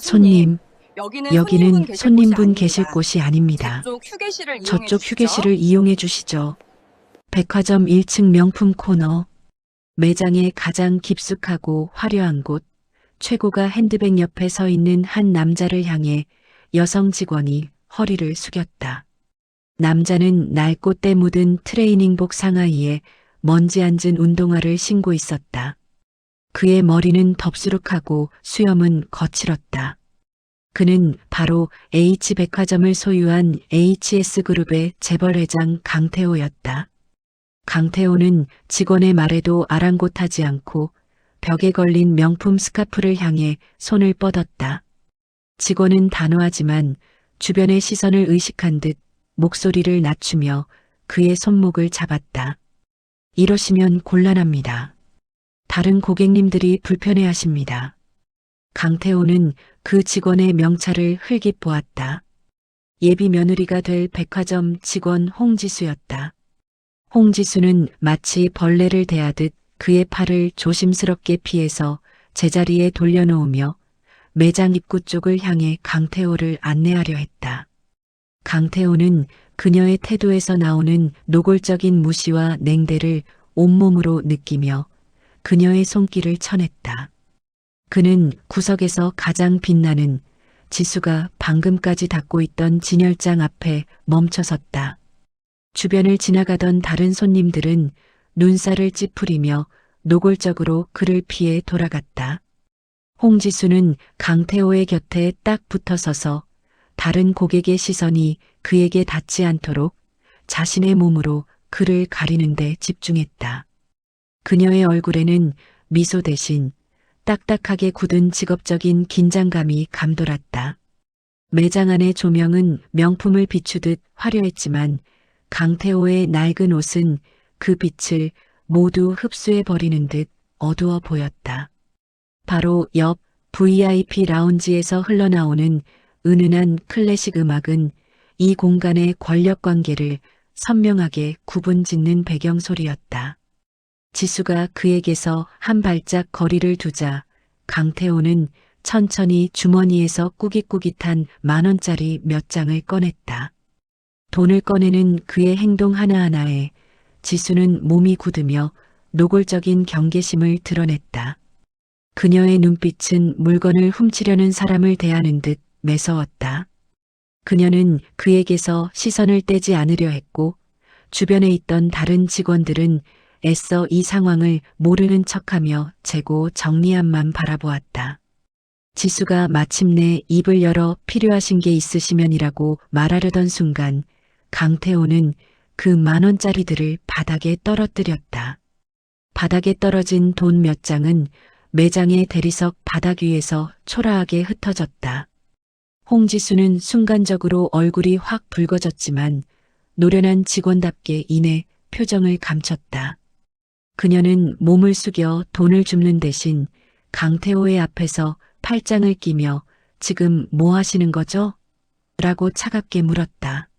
손님, 여기는, 손님분 계실. 곳이 아닙니다. 저쪽 휴게실을 이용해 주시죠. 백화점 1층 명품 코너. 매장의 가장 깊숙하고 화려한 곳. 최고가 핸드백 옆에 서 있는 한 남자를 향해 여성 직원이 허리를 숙였다. 남자는 날꽃때 묻은 트레이닝복 상하이에 먼지 앉은 운동화를 신고 있었다. 그의 머리는 덥수룩하고 수염은 거칠었다. 그는 바로 H백화점을 소유한 HS그룹의 재벌회장 강태호였다. 강태호는 직원의 말에도 아랑곳하지 않고 벽에 걸린 명품 스카프를 향해 손을 뻗었다. 직원은 단호하지만 주변의 시선을 의식한 듯 목소리를 낮추며 그의 손목을 잡았다. 이러시면 곤란합니다. 다른 고객님들이 불편해하십니다. 강태호는 그 직원의 명찰을 흘깃 보았다. 예비 며느리가 될 백화점 직원 홍지수였다. 홍지수는 마치 벌레를 대하듯 그의 팔을 조심스럽게 피해서 제자리에 돌려놓으며 매장 입구 쪽을 향해 강태호를 안내하려 했다. 강태호는 그녀의 태도에서 나오는 노골적인 무시와 냉대를 온몸으로 느끼며 그녀의 손길을 쳐냈다. 그는 구석에서 가장 빛나는 지수가 방금까지 닫고 있던 진열장 앞에 멈춰섰다. 주변을 지나가던 다른 손님들은 눈살을 찌푸리며 노골적으로 그를 피해 돌아갔다. 홍지수는 강태호의 곁에 딱 붙어 서서 다른 고객의 시선이 그에게 닿지 않도록 자신의 몸으로 그를 가리는 데 집중했다. 그녀의 얼굴에는 미소 대신 딱딱하게 굳은 직업적인 긴장감이 감돌았다. 매장 안의 조명은 명품을 비추듯 화려했지만 강태호의 낡은 옷은 그 빛을 모두 흡수해 버리는 듯 어두워 보였다. 바로 옆 VIP 라운지에서 흘러나오는 은은한 클래식 음악은 이 공간의 권력 관계를 선명하게 구분 짓는 배경 소리였다. 지수가 그에게서 한 발짝 거리를 두자 강태호는 천천히 주머니에서 꾸깃꾸깃한 만 원짜리 몇 장을 꺼냈다. 돈을 꺼내는 그의 행동 하나하나에 지수는 몸이 굳으며 노골적인 경계심을 드러냈다. 그녀의 눈빛은 물건을 훔치려는 사람을 대하는 듯 매서웠다. 그녀는 그에게서 시선을 떼지 않으려 했고 주변에 있던 다른 직원들은 애써 이 상황을 모르는 척하며 재고 정리함만 바라보았다. 지수가 마침내 입을 열어 필요하신 게 있으시면이라고 말하려던 순간 강태호는 그 만원짜리들을 바닥에 떨어뜨렸다. 바닥에 떨어진 돈 몇 장은 매장의 대리석 바닥 위에서 초라하게 흩어졌다. 홍지수는 순간적으로 얼굴이 확 붉어졌지만 노련한 직원답게 이내 표정을 감췄다. 그녀는 몸을 숙여 돈을 줍는 대신 강태호의 앞에서 팔짱을 끼며 지금 뭐 하시는 거죠? 라고 차갑게 물었다.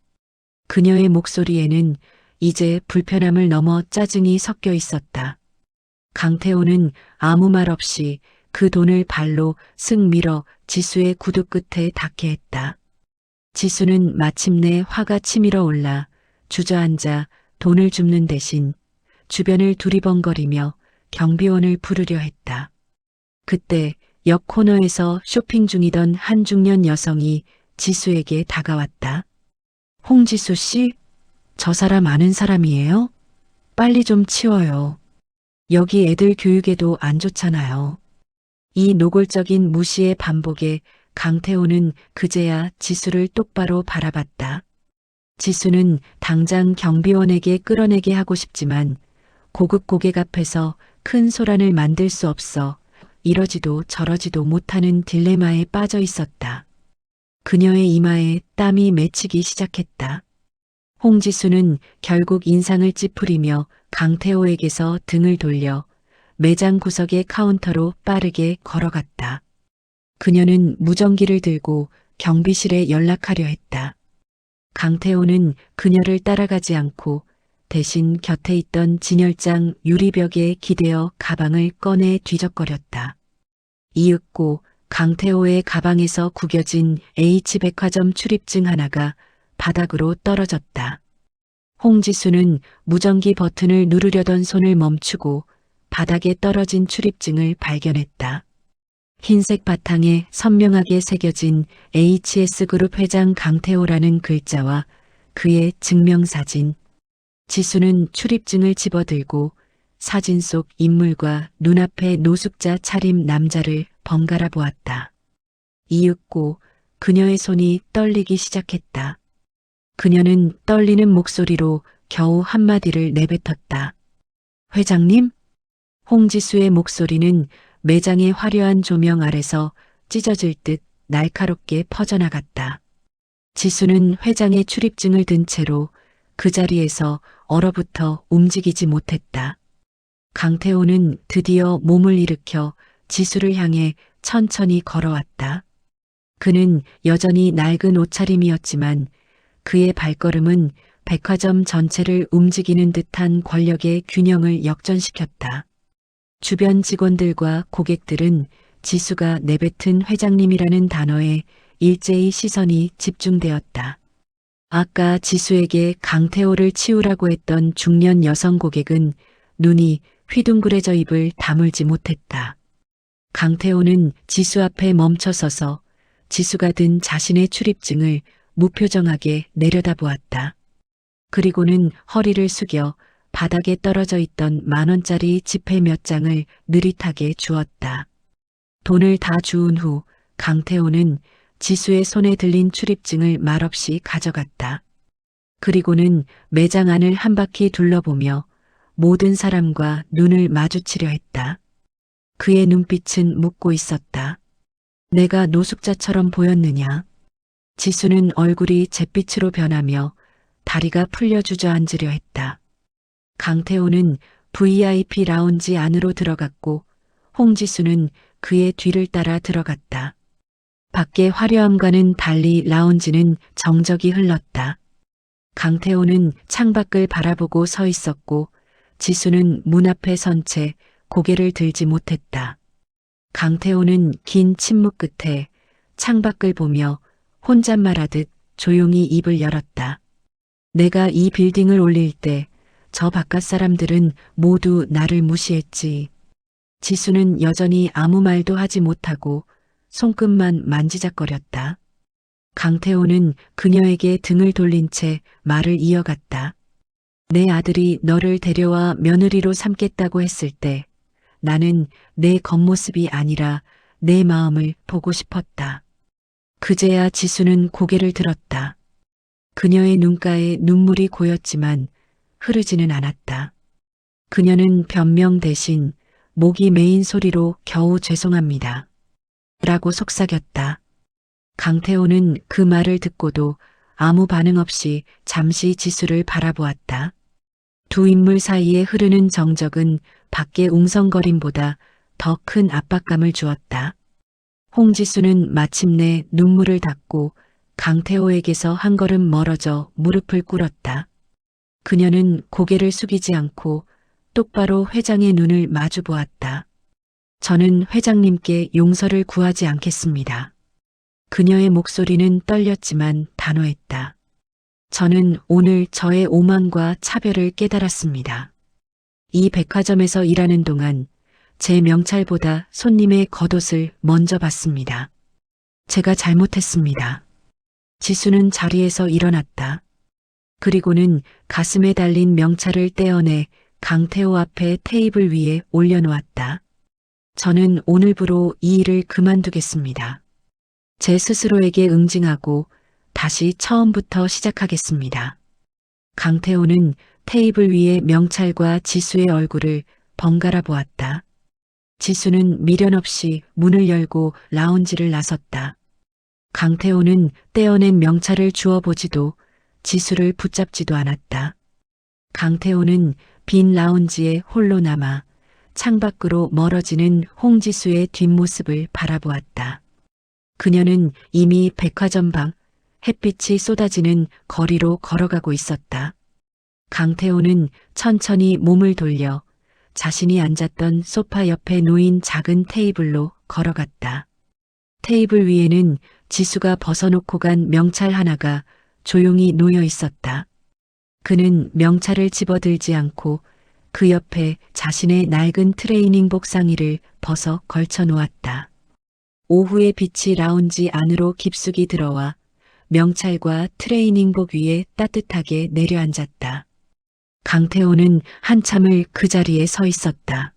그녀의 목소리에는 이제 불편함을 넘어 짜증이 섞여 있었다. 강태호는 아무 말 없이 그 돈을 발로 쓱 밀어 지수의 구두 끝에 닿게 했다. 지수는 마침내 화가 치밀어 올라 주저앉아 돈을 줍는 대신 주변을 두리번거리며 경비원을 부르려 했다. 그때 옆 코너에서 쇼핑 중이던 한 중년 여성이 지수에게 다가왔다. 홍지수 씨? 저 사람 아는 사람이에요? 빨리 좀 치워요. 여기 애들 교육에도 안 좋잖아요. 이 노골적인 무시의 반복에 강태호는 그제야 지수를 똑바로 바라봤다. 지수는 당장 경비원에게 끌어내게 하고 싶지만 고급 고객 앞에서 큰 소란을 만들 수 없어 이러지도 저러지도 못하는 딜레마에 빠져 있었다. 그녀의 이마에 땀이 맺히기 시작했다. 홍지수는 결국 인상을 찌푸리며 강태호에게서 등을 돌려 매장 구석의 카운터로 빠르게 걸어갔다. 그녀는 무전기를 들고 경비실에 연락하려 했다. 강태호는 그녀를 따라가지 않고 대신 곁에 있던 진열장 유리벽에 기대어 가방을 꺼내 뒤적거렸다. 이윽고 강태호의 가방에서 구겨진 H백화점 출입증 하나가 바닥으로 떨어졌다. 홍지수는 무전기 버튼을 누르려던 손을 멈추고 바닥에 떨어진 출입증을 발견했다. 흰색 바탕에 선명하게 새겨진 HS그룹 회장 강태호라는 글자와 그의 증명사진. 지수는 출입증을 집어들고 사진 속 인물과 눈앞의 노숙자 차림 남자를 번갈아 보았다. 이윽고 그녀의 손이 떨리기 시작했다. 그녀는 떨리는 목소리로 겨우 한마디를 내뱉었다. 회장님? 홍지수의 목소리는 매장의 화려한 조명 아래서 찢어질 듯 날카롭게 퍼져나갔다. 지수는 회장의 출입증을 든 채로 그 자리에서 얼어붙어 움직이지 못했다. 강태호는 드디어 몸을 일으켜 지수를 향해 천천히 걸어왔다. 그는 여전히 낡은 옷차림이었지만 그의 발걸음은 백화점 전체를 움직이는 듯한 권력의 균형을 역전시켰다. 주변 직원들과 고객들은 지수가 내뱉은 회장님이라는 단어에 일제히 시선이 집중되었다. 아까 지수에게 강태호를 치우라고 했던 중년 여성 고객은 눈이 휘둥그레져 입을 다물지 못했다. 강태호는 지수 앞에 멈춰서서 지수가 든 자신의 출입증을 무표정하게 내려다보았다. 그리고는 허리를 숙여 바닥에 떨어져 있던 만 원짜리 지폐 몇 장을 느릿하게 주었다. 돈을 다 주운 후 강태호는 지수의 손에 들린 출입증을 말없이 가져갔다. 그리고는 매장 안을 한 바퀴 둘러보며 모든 사람과 눈을 마주치려 했다. 그의 눈빛은 묻고 있었다. 내가 노숙자처럼 보였느냐? 지수는 얼굴이 잿빛으로 변하며 다리가 풀려 주저앉으려 했다. 강태호는 VIP 라운지 안으로 들어갔고 홍지수는 그의 뒤를 따라 들어갔다. 밖의 화려함과는 달리 라운지는 정적이 흘렀다. 강태호는 창밖을 바라보고 서 있었고 지수는 문 앞에 선 채 고개를 들지 못했다. 강태호는 긴 침묵 끝에 창밖을 보며 혼잣말하듯 조용히 입을 열었다. 내가 이 빌딩을 올릴 때 저 바깥 사람들은 모두 나를 무시했지. 지수는 여전히 아무 말도 하지 못하고 손끝만 만지작거렸다. 강태호는 그녀에게 등을 돌린 채 말을 이어갔다. 내 아들이 너를 데려와 며느리로 삼겠다고 했을 때 나는 내 겉모습이 아니라 내 마음을 보고 싶었다. 그제야 지수는 고개를 들었다. 그녀의 눈가에 눈물이 고였지만 흐르지는 않았다. 그녀는 변명 대신 목이 메인 소리로 겨우 죄송합니다. 라고 속삭였다. 강태호는 그 말을 듣고도 아무 반응 없이 잠시 지수를 바라보았다. 두 인물 사이에 흐르는 정적은 밖의 웅성거림보다 더 큰 압박감을 주었다. 홍지수는 마침내 눈물을 닦고 강태호에게서 한 걸음 멀어져 무릎을 꿇었다. 그녀는 고개를 숙이지 않고 똑바로 회장의 눈을 마주 보았다. 저는 회장님께 용서를 구하지 않겠습니다. 그녀의 목소리는 떨렸지만 단호했다. 저는 오늘 저의 오만과 차별을 깨달았습니다. 이 백화점에서 일하는 동안 제 명찰보다 손님의 겉옷을 먼저 봤습니다. 제가 잘못했습니다. 지수는 자리에서 일어났다. 그리고는 가슴에 달린 명찰을 떼어내 강태호 앞에 테이블 위에 올려놓았다. 저는 오늘부로 이 일을 그만두겠습니다. 제 스스로에게 응징하고 다시 처음부터 시작하겠습니다. 강태호는 테이블 위에 명찰과 지수의 얼굴을 번갈아 보았다. 지수는 미련 없이 문을 열고 라운지를 나섰다. 강태호는 떼어낸 명찰을 주워보지도 지수를 붙잡지도 않았다. 강태호는 빈 라운지에 홀로 남아 창밖으로 멀어지는 홍지수의 뒷모습을 바라보았다. 그녀는 이미 백화점 방 햇빛이 쏟아지는 거리로 걸어가고 있었다. 강태호는 천천히 몸을 돌려 자신이 앉았던 소파 옆에 놓인 작은 테이블로 걸어갔다. 테이블 위에는 지수가 벗어놓고 간 명찰 하나가 조용히 놓여 있었다. 그는 명찰을 집어들지 않고 그 옆에 자신의 낡은 트레이닝복 상의를 벗어 걸쳐 놓았다. 오후의 빛이 라운지 안으로 깊숙이 들어와 명찰과 트레이닝복 위에 따뜻하게 내려앉았다. 강태호는 한참을 그 자리에 서 있었다.